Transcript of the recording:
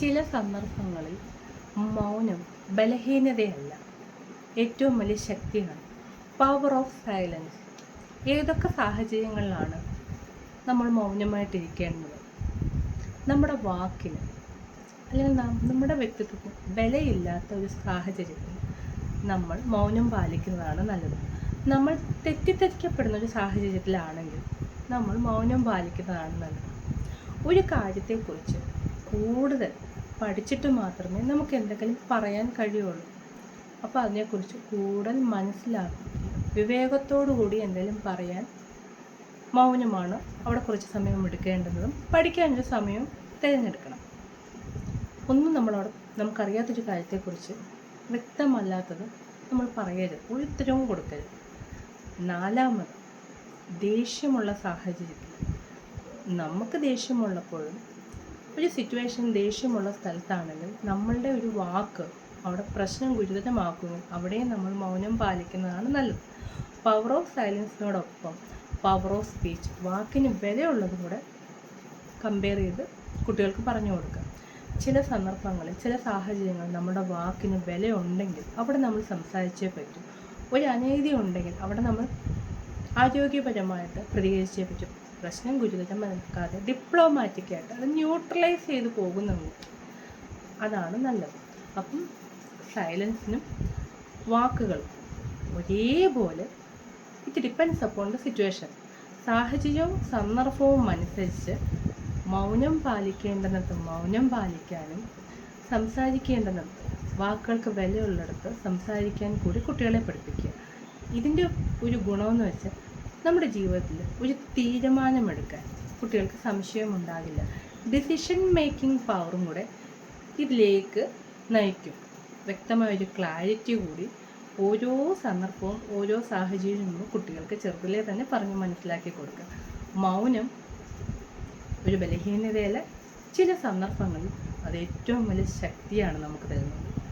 ചില സന്ദർഭങ്ങളിൽ മൗനം ബലഹീനതയല്ല ഏറ്റവും വലിയ ശക്തിയാണ്. പവർ ഓഫ് സൈലൻസ് ഏതൊക്കെ സാഹചര്യങ്ങളിലാണ് നമ്മൾ മൗനമായിട്ടിരിക്കേണ്ടത്? നമ്മുടെ വാക്കിന് അല്ലെങ്കിൽ നമ്മുടെ വ്യക്തിത്വത്തിന് വിലയില്ലാത്ത ഒരു സാഹചര്യത്തിൽ നമ്മൾ മൗനം പാലിക്കുന്നതാണ് നല്ലത്. നമ്മൾ തെറ്റിദ്ധരിക്കപ്പെടുന്ന ഒരു സാഹചര്യത്തിലാണെങ്കിൽ നമ്മൾ മൗനം പാലിക്കുന്നതാണ് നല്ലത്. ഒരു കാര്യത്തെക്കുറിച്ച് കൂടുതൽ പഠിച്ചിട്ട് മാത്രമേ നമുക്ക് എന്തെങ്കിലും പറയാൻ കഴിയുള്ളൂ. അപ്പോൾ അതിനെക്കുറിച്ച് കൂടുതൽ മനസ്സിലാക്കി വിവേകത്തോടു കൂടി എന്തെങ്കിലും പറയാൻ മൗനമാണ് അവിടെ കുറച്ച് സമയം എടുക്കേണ്ടതും പഠിക്കാനൊരു സമയം തിരഞ്ഞെടുക്കണം. ഒന്നും നമ്മളവിടെ നമുക്കറിയാത്തൊരു കാര്യത്തെക്കുറിച്ച് വ്യക്തമല്ലാത്തത് നമ്മൾ പറയരുത് ഒരു ഉത്തരവും കൊടുക്കരുത്. നാലാമത് ദേഷ്യമുള്ള സാഹചര്യത്തിൽ. നമുക്ക് ദേഷ്യമുള്ളപ്പോഴും ഒരു സിറ്റുവേഷൻ ദേഷ്യമുള്ള സ്ഥലത്താണെങ്കിൽ നമ്മളുടെ ഒരു വാക്ക് അവിടെ പ്രശ്നം ഗുരുതരമാക്കുകയും അവിടെ നമ്മൾ മൗനം പാലിക്കുന്നതാണ് നല്ലത്. പവർ ഓഫ് സൈലൻസിനോടൊപ്പം പവർ ഓഫ് സ്പീച്ച് വാക്കിന് വിലയുള്ളതും കൂടെ കമ്പയർ ചെയ്ത് കുട്ടികൾക്ക് പറഞ്ഞു കൊടുക്കുക. ചില സന്ദർഭങ്ങളിൽ ചില സാഹചര്യങ്ങളിൽ നമ്മുടെ വാക്കിന് വിലയുണ്ടെങ്കിൽ അവിടെ നമ്മൾ സംസാരിച്ചേ പറ്റൂ. ഒരു അനീതി ഉണ്ടെങ്കിൽ അവിടെ നമ്മൾ ആരോഗ്യപരമായിട്ട് പ്രതികരിച്ചേ പറ്റൂ. പ്രശ്നം ഡിപ്ലോമാറ്റിക് ആയിട്ട് അത് ന്യൂട്രലൈസ് ചെയ്ത് പോകുന്നുണ്ട്. അതാണ് നല്ലത്. അപ്പം സൈലൻസിനും വാക്കുകളും ഒരേപോലെ it depends upon the situation സാഹചര്യവും സന്ദർഭവും അനുസരിച്ച് മൗനം പാലിക്കേണ്ടെന്നത് മൗനം പാലിക്കാനും സംസാരിക്കേണ്ടെന്നത് വാക്കുകൾക്ക് വിലയുള്ളിടത്ത് സംസാരിക്കാൻ കൂടി കുട്ടികളെ പഠിപ്പിക്കുക. ഇതിന്റെ ഒരു ഗുണമെന്ന് വെച്ചാൽ നമ്മുടെ ജീവിതത്തിൽ ഒരു തീരുമാനമെടുക്കാൻ കുട്ടികൾക്ക് സംശയമുണ്ടാകില്ല. ഡിസിഷൻ മേക്കിംഗ് പവറും കൂടെ ഇതിലേക്ക് നയിക്കും. വ്യക്തമായ ഒരു ക്ലാരിറ്റി കൂടി ഓരോ സന്ദർഭവും ഓരോ സാഹചര്യവും കുട്ടികൾക്ക് ചെറുതിലേ തന്നെ പറഞ്ഞ് മനസ്സിലാക്കി കൊടുക്കുക. മൗനം ഒരു ബലഹീനതയല്ല ചില സന്ദർഭങ്ങളിൽ അത് ഏറ്റവും വലിയ ശക്തിയാണ് നമുക്ക് തരുന്നത്.